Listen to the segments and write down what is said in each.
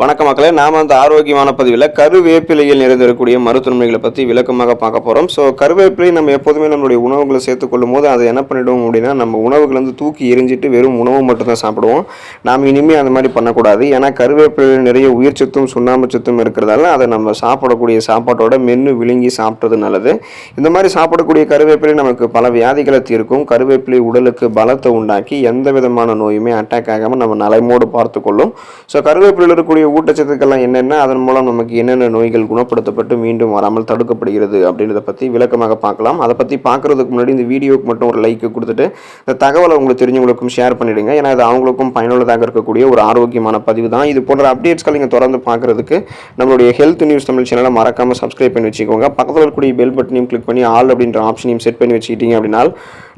வணக்க மக்களே நாம் அந்த ஆரோக்கியமான பதிவில் கருவேப்பிலையில் நிறைந்திருக்கக்கூடிய மருத்துவமைகளை பற்றி விளக்கமாக பார்க்க போகிறோம் ஸோ கருவேப்பிலை நம்ம எப்போதுமே நம்மளுடைய உணவுகளை சேர்த்துக்கொள்ளும் போது அதை என்ன பண்ணிடுவோம் அப்படின்னா நம்ம உணவுகளை வந்து தூக்கி எரிஞ்சிட்டு வெறும் உணவு மட்டும்தான் சாப்பிடுவோம். நாம் இனிமேல் அந்த மாதிரி பண்ணக்கூடாது. ஏன்னா கருவேப்பிலையில் நிறைய உயிர் சத்தும் சுண்ணாம்பு சத்தும் இருக்கிறதால அதை நம்ம சாப்பிடக்கூடிய சாப்பாட்டோட மென்று விழுங்கி சாப்பிட்றது நல்லது. இந்த மாதிரி சாப்பிடக்கூடிய கருவேப்பிலை நமக்கு பல வியாதிகளை தீர்க்கும். கருவேப்பிலை உடலுக்கு பலத்தை உண்டாக்கி எந்த விதமான நோயுமே அட்டாக் ஆகாமல் நம்ம நலமோடு பார்த்துக்கொள்ளும் ஸோ கருவேப்பிலையில் இருக்கக்கூடிய ஊட்டச்சத்துக்கள்லாம் என்னென்ன அதன் மூலம் நமக்கு என்னென்ன நோய்கள் குணப்படுத்தப்பட்டு மீண்டும் வராமல் தடுக்கப்படுகிறது அப்படின்றத பற்றி விளக்கமாக பார்க்கலாம். அதை பற்றி பார்க்குறதுக்கு முன்னாடி இந்த வீடியோக்கு மட்டும் ஒரு லைக் கொடுத்துட்டு இந்த தகவலை உங்களுக்கு தெரிஞ்சவங்களுக்கும் ஷேர் பண்ணிடுங்க. ஏன்னா அது அவங்களுக்கும் பயனுள்ளதாக இருக்கக்கூடிய ஒரு ஆரோக்கியமான பதிவு தான். இது போன்ற அப்டேட்ஸ்கள் நீங்கள் தொடர்ந்து பார்க்குறதுக்கு நம்மளுடைய ஹெல்த் நியூஸ் தமிழ் சேனலை மறக்காமல் சப்ஸ்கிரைப் பண்ணி வச்சுக்கோங்க. பக்கத்தில் இருக்கக்கூடிய பெல் பட்டனையும் கிளிக் பண்ணி ஆல் அப்படின்ற ஆப்ஷனையும் செட் பண்ணி வச்சுக்கிட்டீங்க அப்படின்னா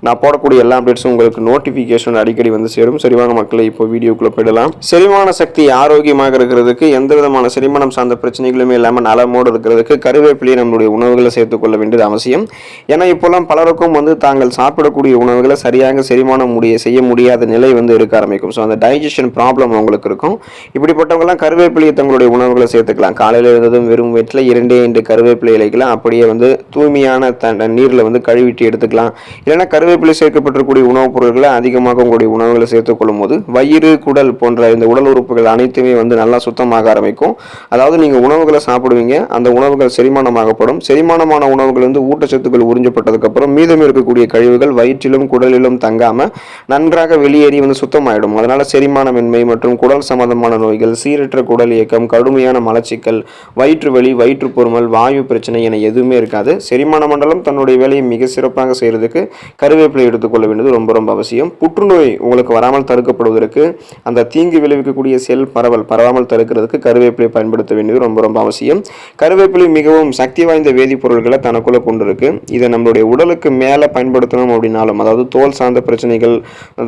நான் போடக்கூடிய எல்லா அப்டேட்ஸும் உங்களுக்கு நோட்டிஃபிகேஷன் அடிக்கடி வந்து சேரும். சரிவாங்க மக்களை இப்போ வீடியோக்குள்ளே போயிடலாம். செரிமான சக்தி ஆரோக்கியமாக இருக்கிற இருக்கிறதுக்கு எந்த விதமான செரிமானம் சார்ந்த பிரச்சனைகளுமே இல்லாமல் நலமோடு இருக்கிறதுக்கு கருவேப்பிலையை நம்மளுடைய உணவுகளை சேர்த்துக்கொள்ள வேண்டியது அவசியம். ஏன்னா இப்போல்லாம் பலருக்கும் வந்து தாங்கள் சாப்பிடக்கூடிய உணவுகளை சரியாக செரிமானம் முடிய செய்ய முடியாத நிலை வந்து இருக்க ஆரம்பிக்கும். ஸோ அந்த டைஜஷன் ப்ராப்ளம் அவங்களுக்கு இருக்கும். இப்படிப்பட்டவங்கலாம் கருவேப்பிலையை தங்களுடைய உணவுகளை சேர்த்துக்கலாம். காலையில் இருந்ததும் வெறும் வயிற்றில் இரண்டே இரண்டு கருவேப்பிலை இலைக்கலாம் அப்படியே வந்து தூய்மையான த நீரில் வந்து கழுவிட்டு எடுத்துக்கலாம். இல்லைன்னா கருவேப்பிலை சேர்க்கப்பட்டிருக்கக்கூடிய உணவுப் பொருட்களை அதிகமாக உங்களுடைய உணவுகளை சேர்த்துக்கொள்ளும் போது வயிறு குடல் போன்ற இந்த உடல் உறுப்புகள் அனைத்துமே வந்து நல்லா சுத்தமாக ஆரம்பிக்கும். அதாவது நீங்கள் உணவுகளை சாப்பிடுவீங்க அந்த உணவுகள் செரிமானமாகப்படும். செரிமானமான உணவுகள் வந்து ஊட்டச்சத்துக்கள் உறிஞ்சப்பட்டதுக்கப்புறம் மீதம் இருக்கக்கூடிய கழிவுகள் வயிற்றிலும் குடலிலும் தங்காமல் நன்றாக வெளியேறி வந்து சுத்தமாயிடும். அதனால் செரிமானமின்மை மற்றும் குடல் சம்பந்தமான நோய்கள் சீரற்ற குடல் இயக்கம் கடுமையான மலச்சிக்கல் வயிற்று வலி வயிற்று பொறுமல் வாயு பிரச்சனை என எதுவுமே இருக்காது. செரிமான மண்டலம் தன்னுடைய வேலையை மிக சிறப்பாக செய்கிறதுக்கு கருவேப்பிலை எடுத்துக்கொள்ள வேண்டியது ரொம்ப ரொம்ப அவசியம். புற்றுநோய் உங்களுக்கு வராமல் தடுக்கப்படுவதற்கு அந்த தீங்கு விளைவிக்கக்கூடிய செல் பரவல் பரவாமல் தடுக்கிறதுக்கு கருவேப்பிலை பயன்படுத்த வேண்டியது ரொம்ப ரொம்ப அவசியம். கருவேப்பிலை மிகவும் சக்தி வாய்ந்த வேதிப்பொருட்களை தனக்குள்ள கொண்டிருக்கு. இதை நம்மளுடைய உடலுக்கு மேலே பயன்படுத்தணும் அப்படின்னாலும் அதாவது தோல் சார்ந்த பிரச்சனைகள்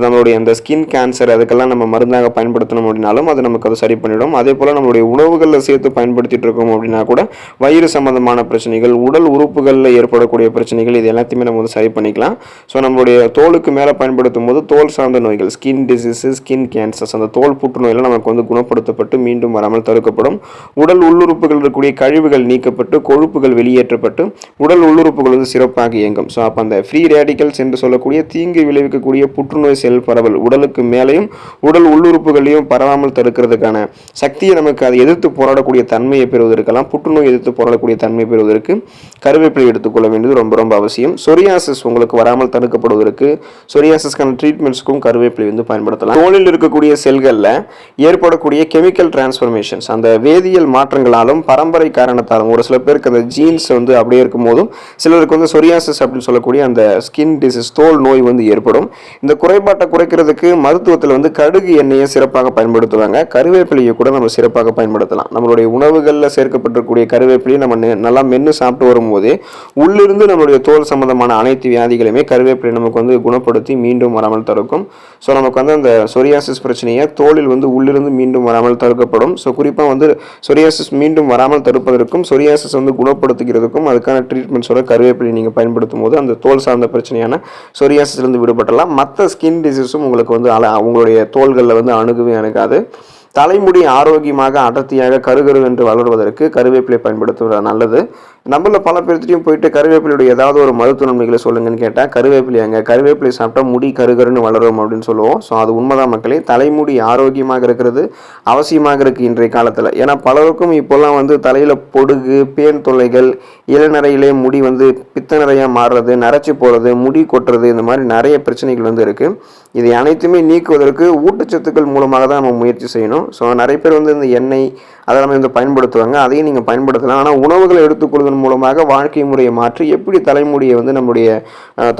நம்மளுடைய அந்த ஸ்கின் கேன்சர் அதுக்கெல்லாம் நம்ம மருந்தாக பயன்படுத்தணும் அப்படின்னாலும் அது நமக்கு அது சரி பண்ணிடும். அதே போல் நம்மளுடைய உணவுகளில் சேர்த்து பயன்படுத்திட்டு இருக்கோம் அப்படின்னா கூட வயிறு சம்பந்தமான பிரச்சனைகள் உடல் உறுப்புகளில் ஏற்படக்கூடிய பிரச்சனைகள் இது எல்லாத்தையுமே நம்ம வந்து சரி பண்ணிக்கலாம். ஸோ நம்மளுடைய தோலுக்கு மேலே பயன்படுத்தும் போது தோல் சார்ந்த நோய்கள் ஸ்கின் டிசீஸஸ் ஸ்கின் கேன்சர்ஸ் அந்த தோல் புற்றுநோயெல்லாம் நமக்கு வந்து குணப்படுத்தப்பட்டு மீண்டும் வராமல் தடுக்கப்படும். உடல் உள்ளுறுப்புகள் இருக்கக்கூடிய கழிவுகள் நீக்கப்பட்டு கொழுப்புகள் வெளியேற்றப்பட்டு உடல் உள்ளுறுப்புகள் வந்து சிறப்பாக இயங்கும். ஸோ அப்போ அந்த ஃப்ரீ ரேடிக்கல்ஸ் என்று சொல்லக்கூடிய தீங்கு விளைவிக்கக்கூடிய புற்றுநோய் செல் பரவல் உடலுக்கு மேலேயும் உடல் உள்ளுறுப்புகளையும் பரவாமல் தடுக்கிறதுக்கான சக்தியை நமக்கு அதை எதிர்த்து போராடக்கூடிய தன்மையை பெறுவதற்கெல்லாம் புற்றுநோய் எதிர்த்து போராடக்கூடிய தன்மை பெறுவதற்கு கருவேப்பிலை எடுத்துக்கொள்ள வேண்டியது ரொம்ப ரொம்ப அவசியம். சொரியாசிஸ் உங்களுக்கு வராமல் தடுக்கப்படுவதற்கு சொரியாசிஸ்க்கான ட்ரீட்மெண்ட்ஸ்க்கும் கருவேப்பிலை வந்து பயன்படுத்தலாம். தோலில் இருக்கக்கூடிய செல்களில் ஏற்படக்கூடிய கெமிக்கல் டிரான்ஸ்ஃபர்மேஷன்ஸ் அந்த வேதியியல் மாற்றங்களாலும் பரம்பரை காரணத்தாலும் ஒரு சில பேருக்கு அந்த ஜீன்ஸ் வந்து அப்படியே இருக்கும் போதும் சிலருக்கு வந்து சொரியாசிஸ் அப்படின்னு சொல்லக்கூடிய அந்த ஸ்கின் டிசீஸ் தோல் நோய் வந்து ஏற்படும். இந்த குறைபாட்டை குறைக்கிறதுக்கு மருத்துவத்தில் வந்து கடுகு எண்ணெயை சிறப்பாக பயன்படுத்துவாங்க. கருவேப்பிலையை கூட நம்ம சிறப்பாக பயன்படுத்தலாம். நம்மளுடைய உணவுகளில் சேர்க்கப்பட்டிருக்கக்கூடிய கருவேப்பிலையை நம்ம நெ- நல்லா மென்று சாப்பிட்டு வரும்போதே உள்ளிருந்து நம்மளுடைய தோல் சம்பந்தமான அனைத்து வியாதிகளையுமே கருவேப்பிலை நமக்கு வந்து குணப்படுத்தி மீண்டும் வராமல் தடுக்கும். ஸோ நமக்கு வந்து அந்த சொரியாசிஸ் பிரச்சனையை தோலில் வந்து உள்ளிருந்து மீண்டும் வராமல் தடுக்க தடுக்கப்படும். ஸோ குறிப்பாக வந்து சொரியாசிஸ் மீண்டும் வராமல் தடுப்பதற்கும் சொரியாசிஸ் வந்து குணப்படுத்துகிறதுக்கும் அதுக்கான ட்ரீட்மெண்ட்ஸோட கருவேப்பிலை நீங்கள் பயன்படுத்தும் போது அந்த தோல் சார்ந்த பிரச்சனையான சொரியாசிஸ்லேருந்து விடுபடலாம். மற்ற ஸ்கின் டிசீஸும் உங்களுக்கு வந்து அல உங்களுடைய தோள்களில் வந்து அணுகவே அணுகாது. தலைமுடி ஆரோக்கியமாக அடர்த்தியாக கருகரு என்று வளர்வதற்கு கருவேப்பிலை பயன்படுத்துவது நல்லது. நம்மள பல பேர்த்திட்டையும் போயிட்டு கருவேப்பிலையுடைய ஏதாவது ஒரு மருத்துவ நன்மைகளை சொல்லுங்கன்னு கேட்டால் கருவேப்பிலையாங்க கருவேப்பிலை சாப்பிட்டா முடி கருகருன்னு வளரும் அப்படின்னு சொல்லுவோம். ஸோ அது உண்மைதான் மக்களே. தலைமுடி ஆரோக்கியமாக இருக்கிறது அவசியமாக இருக்குது இன்றைய காலத்தில். ஏன்னா பலருக்கும் இப்போல்லாம் வந்து தலையில் பொடுகு பேன் தொல்லைகள் இளநரையிலே முடி வந்து பித்த நிறையாக மாறுறது நரைச்சி போகிறது முடி கொட்டுறது இந்த மாதிரி நிறைய பிரச்சனைகள் வந்து இருக்குது இதை அனைத்துமே நீக்குவதற்கு ஊட்டச்சத்துக்கள் மூலமாக தான் நம்ம முயற்சி செய்யணும். ஸோ நிறைய பேர் வந்து இந்த எண்ணெய் அதெல்லாம் வந்து பயன்படுத்துவாங்க. அதையும் நீங்கள் பயன்படுத்தலாம். ஆனால் உணவுகளை எடுத்துக்கொள்வதன் மூலமாக வாழ்க்கை முறையை மாற்றி எப்படி தலைமுடியை வந்து நம்முடைய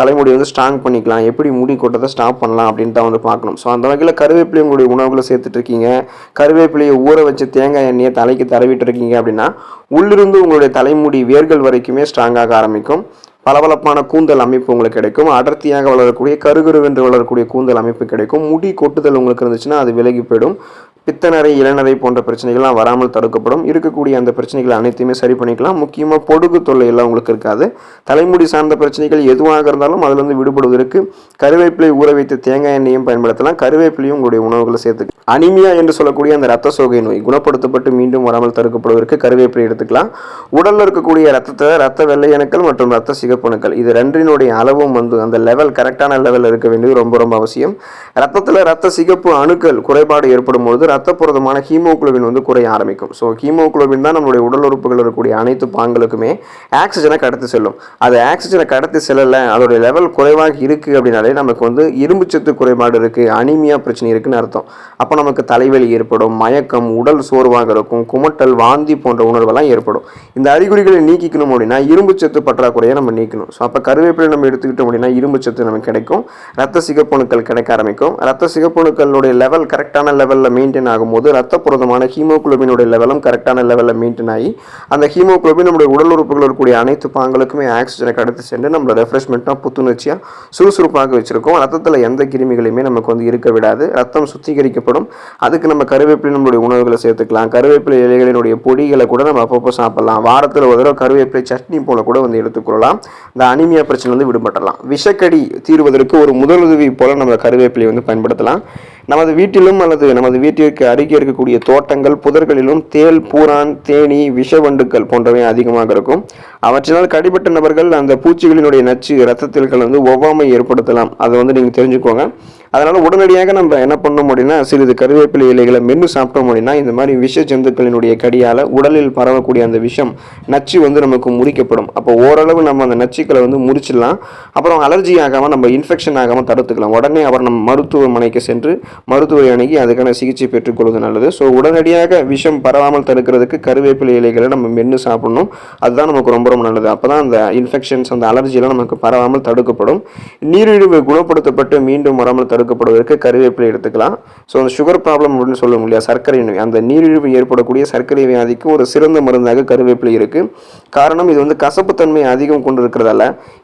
தலைமுடியை வந்து ஸ்ட்ராங் பண்ணிக்கலாம்? எப்படி முடி கொட்டத்தை ஸ்டாப் பண்ணலாம் அப்படின்னு தான் வந்து பார்க்கணும். ஸோ அந்த வகையில் கருவேப்பிலையும் உங்களுடைய உணவுகளை சேர்த்துட்டு இருக்கீங்க கருவேப்பிலையை ஊற வச்சு தேங்காய் எண்ணெயை தலைக்கு தடவிட்டு இருக்கீங்க அப்படின்னா உள்ளிருந்து உங்களுடைய தலைமுடி வேர்கள் வரைக்குமே ஸ்ட்ராங்காக ஆரம்பிக்கும். பளபளப்பான கூந்தல் அமைப்பு உங்களுக்கு கிடைக்கும். அடர்த்தியாக வளரக்கூடிய கருகருவென்று வளரக்கூடிய கூந்தல் அமைப்பு கிடைக்கும். முடி கொட்டுதல் உங்களுக்கு இருந்துச்சுன்னா அது விலகி போயிடும். பித்தநரை இளநரை போன்ற பிரச்சனைகள்லாம் வராமல் தடுக்கப்படும். இருக்கக்கூடிய அந்த பிரச்சனைகள் அனைத்தையுமே சரி பண்ணிக்கலாம். முக்கியமாக பொடுகு தொல்லை எல்லாம் உங்களுக்கு இருக்காது. தலைமுடி சார்ந்த பிரச்சனைகள் எதுவாக இருந்தாலும் அதிலிருந்து விடுபடுவதற்கு கருவேப்பிலை ஊற வைத்து தேங்காய் எண்ணெயும் பயன்படுத்தலாம். கருவேப்பிலையும் உங்களுடைய உணவுகளை சேர்த்து அனிமியா என்று சொல்லக்கூடிய அந்த ரத்த சோகை நோய் குணப்படுத்தப்பட்டு மீண்டும் வராமல் தடுக்கப்படுவதற்கு கருவேப்பிலை எடுத்துக்கலாம். உடலில் இருக்கக்கூடிய ரத்தத்தை ரத்த வெள்ளை அணுக்கள் மற்றும் ரத்த சிகப்பணுக்கள் இது ரெண்டினுடைய அளவும் வந்து அந்த லெவல் கரெக்டான லெவலில் இருக்க வேண்டியது ரொம்ப ரொம்ப அவசியம். ரத்தத்தில் ரத்த சிகப்பு அணுக்கள் குறைபாடு ஏற்படும் பொழுது ரத்த புரதமான ஹீமோகுளோபின் வந்து குறைய ஆரம்பிக்கும். ஸோ ஹீமோகுளோபின் தான் நம்மளுடைய உடல் உறுப்புகள் இருக்கக்கூடிய அனைத்து பாங்களுக்குமே ஆக்சிஜனை கடத்தி செல்லும். அது ஆக்சிஜனை கடத்தி செல்லலை அதோடைய லெவல் குறைவாக இருக்குது அப்படின்னாலே நமக்கு வந்து இரும்புச்சத்து குறைபாடு இருக்குது அனிமியா பிரச்சனை இருக்குன்னு அர்த்தம். அப்போ நமக்கு தலைவலி ஏற்படும் மயக்கம் உடல் சோர்வாக இருக்கும் குமட்டல் வாந்தி போன்ற உணர்வெல்லாம் ஏற்படும். இந்த அறிகுறிகளை நீக்கிக்கணும் அப்படின்னா இரும்புச்சத்து பற்றாக்குறையை நம்ம நீக்கணும். ஸோ அப்போ கருவேப்பிலை நம்ம எடுத்துக்கிட்டோம் அப்படின்னா இரும்புச்சத்து நமக்கு கிடைக்கும். ரத்த சிகப்பணுக்கள் கிடைக்க ஆரம்பிக்கும். ரத்த சிகப்பணுக்களுடைய லெவல் கரெக்டான லெவலில் மெயின்டைன் ஆகும்போது ரத்த புரதமான ஹீமோக்ளோபினுடைய லெவலும் கரெக்டான லெவலில் மெயின்டைன் ஆகி அந்த ஹீமோகுளோபின் நம்முடைய உடல் உறுப்புகள் இருக்கக்கூடிய அனைத்து பாங்களுக்குமே ஆக்சிஜனை கடத்தி சென்று நம்மளோட ரெஃப்ரெஷ்மெண்ட்டாக புத்துணர்ச்சியாக சுறுசுறுப்பாக வச்சுருக்கோம். ரத்தத்தில் எந்த கிருமிகளையுமே நமக்கு வந்து இருக்க விடாது. ரத்தம் சுத்திகரிக்கப்படும். அதுக்கு நம்ம கருவேப்பிலை நம்மளுடைய உணவுகளை சேர்த்துக்கலாம். கருவேப்பிலை இலைகளினுடைய பொடிகளை கூட நம்ம அப்பப்போ சாப்பிடலாம். வாரத்தில் ஒரு தடவை கருவேப்பிலை சட்னி போல கூட வந்து எடுத்துக்கொள்ளலாம். இந்த அனிமியா பிரச்சனை வந்து விடுபட்டலாம் விஷக்கடி தீர்வதற்கு ஒரு முதலுதவி போல நம்ம கருவேப்பிலை வந்து பயன்படுத்தலாம். நமது வீட்டிலும் அல்லது நமது வீட்டிற்கு அருகே இருக்கக்கூடிய தோட்டங்கள் புதர்களிலும் தேல் பூரான் தேனி விஷவண்டுக்கள் போன்றவை அதிகமாக இருக்கும். அவற்றினால் கடிபட்ட நபர்கள் அந்த பூச்சிகளினுடைய நச்சு ரத்தத்தில் கலந்து ஒவ்வாமை ஏற்படுத்தலாம். அதை வந்து நீங்கள் தெரிஞ்சுக்கோங்க. அதனால் உடனடியாக நம்ம என்ன பண்ணோம் அப்படின்னா சிறிது கருவேப்பிலை இலைகளை மென்று சாப்பிட்டோம் அப்படின்னா இந்த மாதிரி விஷ ஜந்துக்களினுடைய கடியால் உடலில் பரவக்கூடிய அந்த விஷம் நச்சு வந்து நமக்கு முறிக்கப்படும். அப்போ ஓரளவு நம்ம அந்த நச்சுக்களை வந்து முறிச்சிடலாம். அப்புறம் அலர்ஜி ஆகாமல் நம்ம இன்ஃபெக்ஷன் ஆகாமல் தடுத்துக்கலாம். உடனே அவர் நம்ம மருத்துவமனைக்கு சென்று மருத்துவரை அணுகி அதுக்கான சிகிச்சை பெற்றுக்கொள்வது நல்லது. ஸோ உடனடியாக விஷம் பரவாமல் தடுக்கிறதுக்கு கருவேப்பிலை இலைகளை நம்ம மென்று சாப்பிடணும். அதுதான் நமக்கு ரொம்ப ரொம்ப நல்லது. அப்போ தான் அந்த இன்ஃபெக்ஷன்ஸ் அந்த அலர்ஜியெல்லாம் நமக்கு பரவாமல் தடுக்கப்படும். நீரிழிவு குணப்படுத்தப்பட்டு மீண்டும் வராமல் தடுக்கப்படுவதற்கு கருவேப்பிலை எடுத்துக்கலாம். ஸோ அந்த சுகர் ப்ராப்ளம் அப்படின்னு சொல்லுவோம் இல்லையா? சர்க்கரை நோய். அந்த நீரிழிவு ஏற்படக்கூடிய சர்க்கரை வியாதிக்கு ஒரு சிறந்த மருந்தாக கருவேப்பிலை இருக்குது காரணம் இது வந்து கசப்புத்தன்மை அதிகம் கொண்டு இருக்கிறதால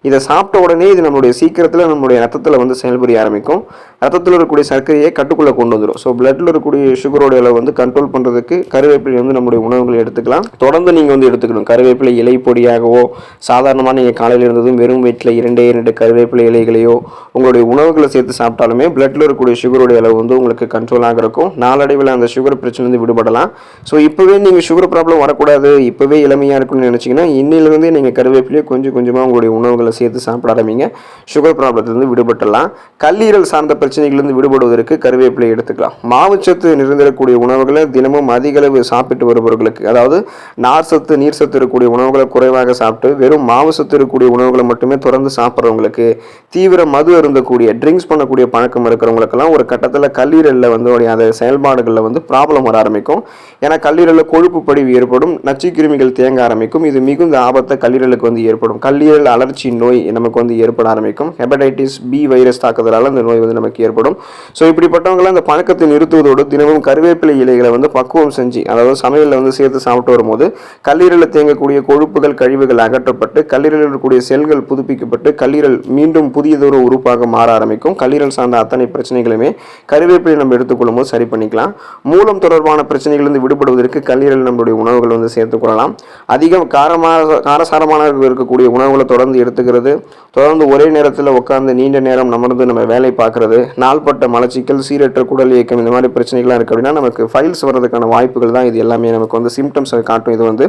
இதை சாப்பிட்ட உடனே இது நம்மளுடைய சீக்கிரத்தில் நம்மளுடைய ரத்தத்தில் வந்து செயல்புரிய ஆரம்பிக்கும். ரத்தத்தில் இருக்கக்கூடிய சர்க்கரையை கட்டுக்குள்ளே கொண்டு வந்துடும் ஸோ பிளட்டில் இருக்கக்கூடிய சுகரோட அளவு வந்து கண்ட்ரோல் பண்ணுறதுக்கு கருவேப்பிலை வந்து நம்மளுடைய உணவுகளை எடுத்துக்கலாம். தொடர்ந்து நீங்கள் வந்து எடுத்துக்கணும். கருவேப்பிலை இலை பொடியாகவோ சாதாரணமாக நீங்கள் காலையில் இருந்ததும் வெறும் வயிற்றில் இரண்டே இரண்டு கருவேப்பிலை இலைகளையோ உங்களுடைய உணவுகளை சேர்த்து சாப்பிட்டாலுமே பிளட்டில் இருக்கக்கூடிய சுகருடைய அளவு வந்து உங்களுக்கு கண்ட்ரோலாக இருக்கும். நாளடைவில் அந்த சுகர் பிரச்சனை விடுபடலாம். ஸோ இப்போவே நீங்கள் சுகர் ப்ராப்ளம் வரக்கூடாது. இப்போவே இளமையாக இருக்குன்னு நினச்சிங்கன்னா இன்னிலிருந்தே நீங்கள் கருவேப்பிலையை கொஞ்சம் கொஞ்சமாக உங்களுடைய உணவுகளை சேர்த்து சாப்பிட ஆரம்பிங்க. சுகர் ப்ராப்ளத்திலிருந்து விடுபட்டலாம் கல்லீரல் சார்ந்த பிரச்சனைகளிலிருந்து விடுபடுவதற்கு கருவேப்பிலையை எடுத்துக்கலாம். மாவுச்சத்து நிறைந்திருக்கக்கூடிய உணவுகளை தினமும் அதிகளவு சாப்பிட்டு வருபவர்களுக்கு அதாவது நார் சத்து நீர் சத்து இருக்கக்கூடிய உணவுகளை குறைவாக சாப்பிட்டு வெறும் மாவு சத்து இருக்கக்கூடிய உணவுகளை மட்டுமே தொடர்ந்து சாப்பிட்றவங்களுக்கு தீவிர மது அருந்தக்கூடிய ட்ரிங்க்ஸ் பண்ணக்கூடிய பழக்கம் இருக்கிறவங்களுக்கெல்லாம் ஒரு கட்டத்தில் கல்லீரலில் வந்து அந்த செயல்பாடுகளில் வந்து ப்ராப்ளம் வர ஆரம்பிக்கும். ஏன்னா கல்லீரலில் கொழுப்பு படிவு ஏற்படும் நச்சு கிருமிகள் தேங்க ஆரம்பிக்கும். இது மிகுந்த ஆபத்தை கல்லீரலுக்கு வந்து ஏற்படும். கல்லீரல் அலர்ச்சி நோய் நமக்கு வந்து ஏற்பட ஆரம்பிக்கும். ஹெபடைட்டிஸ் பி வைரஸ் தாக்குதலால் அந்த நோய் வந்து நமக்கு ஏற்படும். ஸோ இப்படிப்பட்டவங்களை அந்த பழக்கத்தை நிறுத்துவதோடு தினமும் கருவேப்பிலை இலைகளை வந்து பக்குவம் செஞ்சு அதாவது சமையலில் வந்து சேர்த்து சாப்பிட்டு வரும்போது கல்லீரலில் தேங்கக்கூடிய கொழுப்புகள் கழிவுகள் அகற்றப்பட்டு கல்லீரலில் இருக்கக்கூடிய செல்கள் புதுப்பிக்கப்பட்டு கல்லீரல் மீண்டும் புதியதொரு உறுப்பாக மாற ஆரம்பிக்கும். கல்லீரல் சார்ந்த அத்தனை பிரச்சனைகளுமே கருவேப்பிலை நம்ம எடுத்துக்கொள்ளும் போது சரி பண்ணிக்கலாம். மூலம் தொடர்பான பிரச்சனைகளிலிருந்து விடுபடுவதற்கு கல்லீரல் நம்மளுடைய உணவுகள் வந்து சேர்த்துக்கொள்ளலாம் அதிகம் காரமாக காரசாரமான இருக்கக்கூடிய உணவுகளை தொடர்ந்து எடுத்துக்கிறது. தொடர்ந்து ஒரே நேரத்தில் உட்காந்து நீண்ட நேரம் நமர்ந்து நம்ம வேலை பார்க்கறது. நாள்பட்ட மலச்சிக்கல் சீரற்ற குடல் இயக்கம் இந்த மாதிரி பிரச்சனைகள்லாம் இருக்குது அப்படின்னா நமக்கு ஃபைல்ஸ் வர்றதுக்கான வாய்ப்புகள் தான் இது எல்லாமே. நமக்கு வந்து சிம்டம்ஸ் காட்டும் இது வந்து.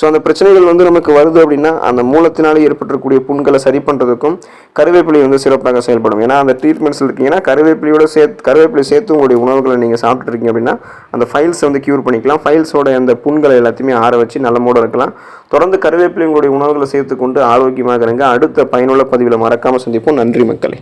ஸோ அந்த பிரச்சனைகள் வந்து நமக்கு வருது அப்படின்னா அந்த மூலத்தினால ஏற்பட்டிருக்கக்கூடிய புண்களை சரி பண்ணுறதுக்கும் கருவேப்பிலை வந்து சிறப்பாக செயல்படும். ஏன்னா அந்த ட்ரீட்மெண்ட்ஸ் இருக்கீங்கன்னா கருவேப்பிலையோட சேர்த்து கருவேப்பிலை சேர்த்து உங்களுடைய உணவுகளை நீங்கள் சாப்பிட்டுருக்கீங்க அப்படின்னா அந்த ஃபைல்ஸ் வந்து க்யூர் பண்ணிக்கலாம். ஃபைல்ஸோட அந்த புண்களை எல்லாத்தையுமே ஆற வச்சு நலமோடு இருக்கலாம். தொடர்ந்து கருவேப்பிலை உங்களுடைய உணவுகளை சேர்த்துக்கொண்டு ஆரோக்கியமாக இருங்க. அடுத்த பயனுள்ள பதிவில் மறக்காமல் சந்திப்போம். நன்றி மக்களே.